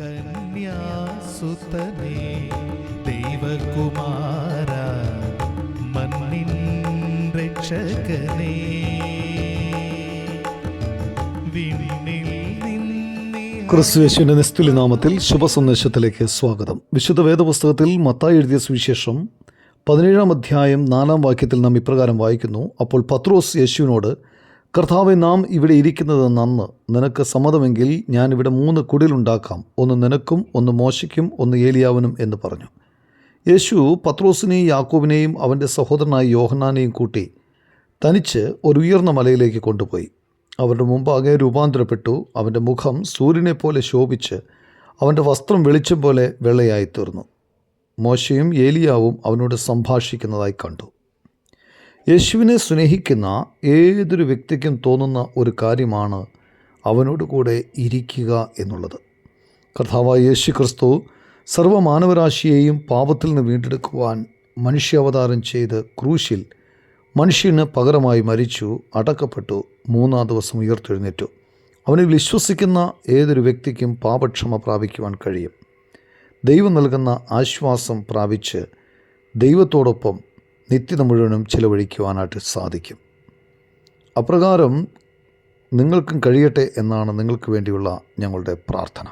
കന്യാസുതനേ ദൈവകുമാര മണ്ണിൻ രക്ഷകനേ. ക്രിസ്തുയേശുവിന്റെ നിസ്തുല്യ നാമത്തിൽ ശുഭസന്ദേശത്തിലേക്ക് സ്വാഗതം. വിശുദ്ധ വേദപുസ്തകത്തിൽ മത്തായി എഴുതിയ സുവിശേഷം പതിനേഴാം അധ്യായം നാലാം വാക്യത്തിൽ നാം ഇപ്രകാരം വായിക്കുന്നു. അപ്പോൾ പത്രോസ് യേശുവിനോട് കർത്താവെ നാം ഇവിടെ ഇരിക്കുന്നത് നന്ന്. നിനക്ക് സമ്മതമെങ്കിൽ ഞാൻ ഇവിടെ മൂന്ന് കുടിലുണ്ടാക്കാം ഒന്ന് നിനക്കും ഒന്ന് മോശയ്ക്കും ഒന്ന് ഏലിയാവനും എന്ന് പറഞ്ഞു. യേശു പത്രോസിനെയും യാക്കോബിനെയും അവന്റെ സഹോദരനായ യോഹന്നാനെയും കൂട്ടി തനിച്ച് ഒരു ഉയർന്ന മലയിലേക്ക് കൊണ്ടുപോയി. അവരുടെ മുമ്പാകെ രൂപാന്തരപ്പെട്ടു. അവന്റെ മുഖം സൂര്യനെ പോലെ ശോഭിച്ച് അവന്റെ വസ്ത്രം വെളിച്ചം പോലെ വെള്ളയായി തീർന്നു മോശയും ഏലിയാവും അവനോട് സംഭാഷിക്കുന്നതായി കണ്ടു. യേശുവിനെ സ്നേഹിക്കുന്ന ഏതൊരു വ്യക്തിക്കും തോന്നുന്ന ഒരു കാര്യമാണ് അവനോട് കൂടെ ഇരിക്കുക എന്നുള്ളത്. കർത്താവായ യേശു ക്രിസ്തു സർവമാനവരാശിയെയും പാപത്തിൽ നിന്ന് വീണ്ടെടുക്കുവാൻ മനുഷ്യാവതാരം ചെയ്ത് ക്രൂശിൽ മനുഷ്യന് പകരമായി മരിച്ചു അടക്കപ്പെട്ടു മൂന്നാം ദിവസം ഉയർത്തെഴുന്നേറ്റു. അവനിൽ വിശ്വസിക്കുന്ന ഏതൊരു വ്യക്തിക്കും പാപക്ഷമ പ്രാപിക്കുവാൻ കഴിയും. ദൈവം നൽകുന്ന ആശ്വാസം പ്രാപിച്ച് ദൈവത്തോടൊപ്പം നിത്യത മുഴുവനും ചിലവഴിക്കുവാനായിട്ട് സാധിക്കും. അപ്രകാരം നിങ്ങൾക്കും കഴിയട്ടെ എന്നാണ് നിങ്ങൾക്ക് വേണ്ടിയുള്ള ഞങ്ങളുടെ പ്രാർത്ഥന.